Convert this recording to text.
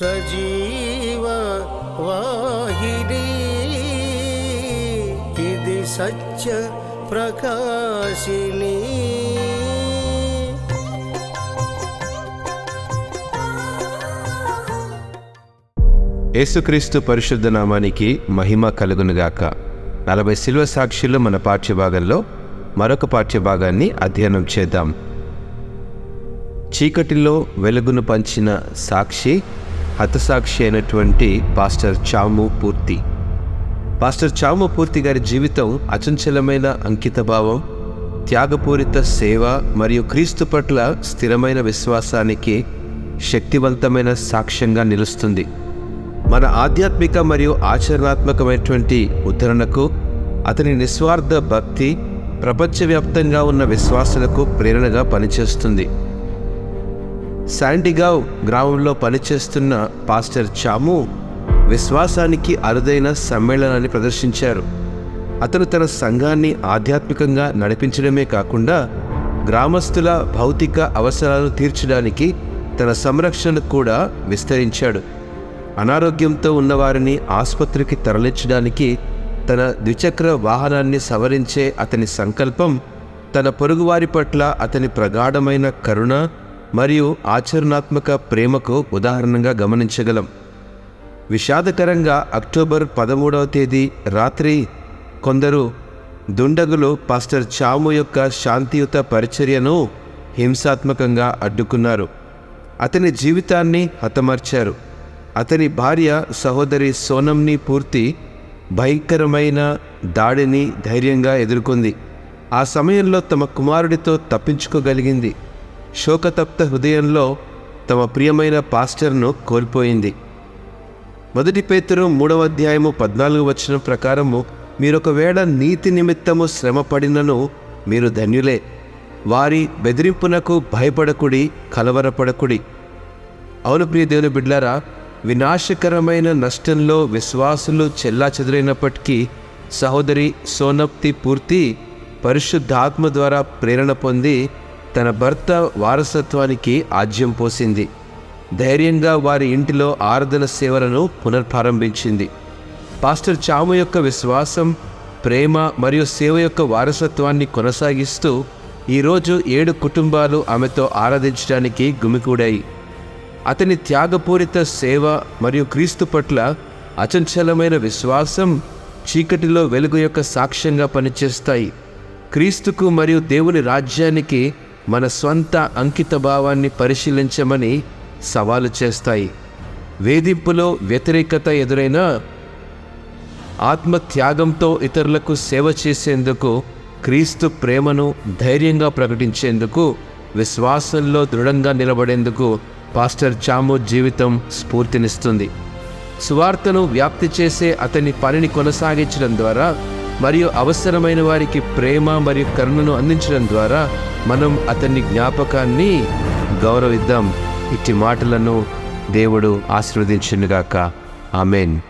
సజీవ వాహిని ఇది సత్య ప్రకాశిని యేసుక్రీస్తు పరిశుద్ధ నామానికి మహిమ కలుగునుగాక. నలభై శిల్వ సాక్షులు మన పాఠ్యభాగంలో మరొక పాఠ్యభాగాన్ని అధ్యయనం చేద్దాం. చీకటిలో వెలుగును పంచిన సాక్షి హతసాక్షి అయినటువంటి పాస్టర్ చాము పూర్తి. పాస్టర్ చాము పూర్తి గారి జీవితం అచంచలమైన అంకితభావం త్యాగపూరిత సేవ మరియు క్రీస్తు పట్ల స్థిరమైన విశ్వాసానికి శక్తివంతమైన సాక్ష్యంగా నిలుస్తుంది. మన ఆధ్యాత్మిక మరియు ఆచరణాత్మకమైనటువంటి ఉద్ధరణకు అతని నిస్వార్థ భక్తి ప్రపంచవ్యాప్తంగా ఉన్న విశ్వాసులకు ప్రేరణగా పనిచేస్తుంది. శాంటిగావ్ గ్రామంలో పనిచేస్తున్న పాస్టర్ చాము విశ్వాసానికి అరుదైన సమ్మేళనాన్ని ప్రదర్శించారు. అతను తన సంఘాన్ని ఆధ్యాత్మికంగా నడిపించడమే కాకుండా గ్రామస్తుల భౌతిక అవసరాలను తీర్చడానికి తన సంరక్షణ కూడా విస్తరించాడు. అనారోగ్యంతో ఉన్నవారిని ఆసుపత్రికి తరలించడానికి తన ద్విచక్ర వాహనాన్ని సవరించే అతని సంకల్పం తన పొరుగువారి పట్ల అతని ప్రగాఢమైన కరుణ మరియు ఆచరణాత్మక ప్రేమకు ఉదాహరణగా గమనించగలం. విషాదకరంగా అక్టోబర్ పదమూడవ తేదీ రాత్రి కొందరు దుండగులు పాస్టర్ చాము యొక్క శాంతియుత పరిచర్యను హింసాత్మకంగా అడ్డుకున్నారు. అతని జీవితాన్ని హతమార్చారు. అతని భార్య సహోదరి సోనంని పూర్తి భయంకరమైన దాడిని ధైర్యంగా ఎదుర్కొంది. ఆ సమయంలో తమ కుమారుడితో తప్పించుకోగలిగింది. శోకతప్త హృదయంలో తమ ప్రియమైన పాస్టర్ను కోల్పోయింది. మొదటి పేతురు మూడవ అధ్యాయము పద్నాలుగు వచ్చిన ప్రకారము మీరొకవేళ నీతి నిమిత్తము శ్రమపడినను మీరు ధన్యులే. వారి బెదిరింపునకు భయపడకుడి కలవరపడకుడి. అవును ప్రియ దేవుని బిడ్లారా వినాశకరమైన నష్టంలో విశ్వాసులు చెల్లా చెదురైనప్పటికీ సహోదరి సోనప్తి పూర్తి పరిశుద్ధాత్మ ద్వారా ప్రేరణ పొంది తన భర్త వారసత్వానికి ఆజ్యం పోసింది. ధైర్యంగా వారి ఇంటిలో ఆరాధన సేవలను పునర్ప్రారంభించింది. పాస్టర్ చాము యొక్క విశ్వాసం ప్రేమ మరియు సేవ యొక్క వారసత్వాన్ని కొనసాగిస్తూ ఈరోజు ఏడు కుటుంబాలు ఆమెతో ఆరాధించడానికి గుమికూడాయి అతని త్యాగపూరిత సేవ మరియు క్రీస్తు పట్ల అచంచలమైన విశ్వాసం చీకటిలో వెలుగు యొక్క సాక్ష్యంగా పనిచేస్తాయి. క్రీస్తుకు మరియు దేవుని రాజ్యానికి మన స్వంత అంకిత భావాన్ని పరిశీలించమని సవాలు చేస్తాయి. వేధింపులో వ్యతిరేకత ఎదురైనా ఆత్మత్యాగంతో ఇతరులకు సేవ చేసేందుకు క్రీస్తు ప్రేమను ధైర్యంగా ప్రకటించేందుకు విశ్వాసంలో దృఢంగా నిలబడేందుకు పాస్టర్ చాము జీవితం స్ఫూర్తినిస్తుంది. సువార్తను వ్యాప్తి చేసే అతని పనిని కొనసాగించడం ద్వారా మరియు అవసరమైన వారికి ప్రేమ మరియు కరుణను అందించడం ద్వారా మనం అతని జ్ఞాపకాన్ని గౌరవిద్దాం. ఇట్టి మాటలను దేవుడు ఆశీర్వదించినగాక. ఆమెన్.